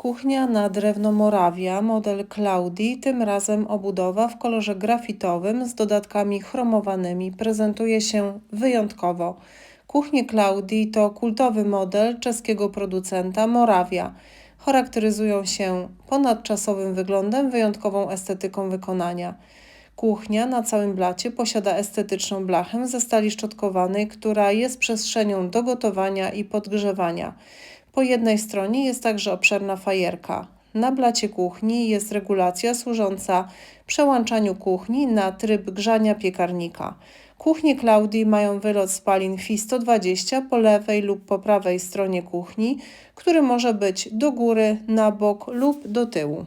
Kuchnia na drewno Moravia, model Claudii, tym razem obudowa w kolorze grafitowym z dodatkami chromowanymi, prezentuje się wyjątkowo. Kuchnie Claudii to kultowy model czeskiego producenta Moravia. Charakteryzują się ponadczasowym wyglądem, wyjątkową estetyką wykonania. Kuchnia na całym blacie posiada estetyczną blachę ze stali szczotkowanej, która jest przestrzenią do gotowania i podgrzewania. Po jednej stronie jest także obszerna fajerka. Na blacie kuchni jest regulacja służąca przełączaniu kuchni na tryb grzania piekarnika. Kuchnie Claudii mają wylot spalin FI 120 po lewej lub po prawej stronie kuchni, który może być do góry, na bok lub do tyłu.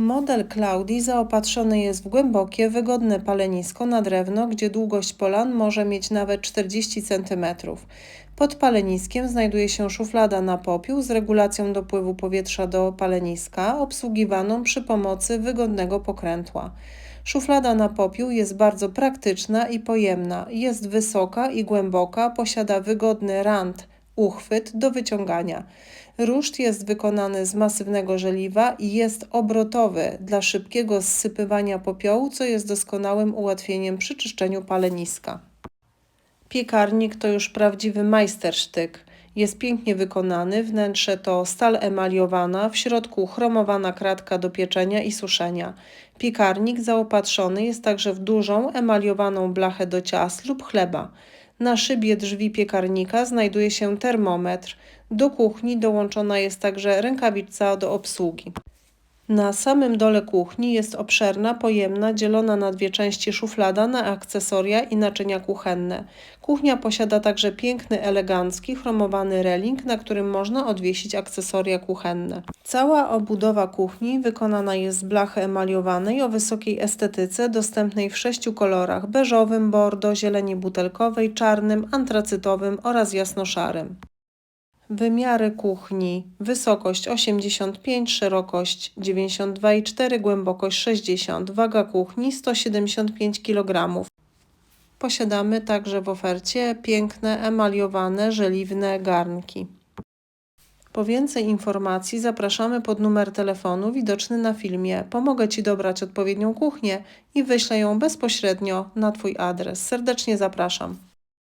Model Claudii zaopatrzony jest w głębokie, wygodne palenisko na drewno, gdzie długość polan może mieć nawet 40 cm. Pod paleniskiem znajduje się szuflada na popiół z regulacją dopływu powietrza do paleniska, obsługiwaną przy pomocy wygodnego pokrętła. Szuflada na popiół jest bardzo praktyczna i pojemna. Jest wysoka i głęboka, posiada wygodny rand, uchwyt do wyciągania. Ruszt jest wykonany z masywnego żeliwa i jest obrotowy dla szybkiego zsypywania popiołu, co jest doskonałym ułatwieniem przy czyszczeniu paleniska. Piekarnik to już prawdziwy majstersztyk. Jest pięknie wykonany, wnętrze to stal emaliowana, w środku chromowana kratka do pieczenia i suszenia. Piekarnik zaopatrzony jest także w dużą emaliowaną blachę do ciast lub chleba. Na szybie drzwi piekarnika znajduje się termometr. Do kuchni dołączona jest także rękawica do obsługi. Na samym dole kuchni jest obszerna, pojemna, dzielona na dwie części szuflada na akcesoria i naczynia kuchenne. Kuchnia posiada także piękny, elegancki, chromowany reling, na którym można odwiesić akcesoria kuchenne. Cała obudowa kuchni wykonana jest z blachy emaliowanej o wysokiej estetyce, dostępnej w sześciu kolorach: beżowym, bordo, zieleni butelkowej, czarnym, antracytowym oraz jasnoszarym. Wymiary kuchni: wysokość 85, szerokość 92,4, głębokość 60, waga kuchni 175 kg. Posiadamy także w ofercie piękne emaliowane żeliwne garnki. Po więcej informacji zapraszamy pod numer telefonu widoczny na filmie. Pomogę Ci dobrać odpowiednią kuchnię i wyślę ją bezpośrednio na Twój adres. Serdecznie zapraszam.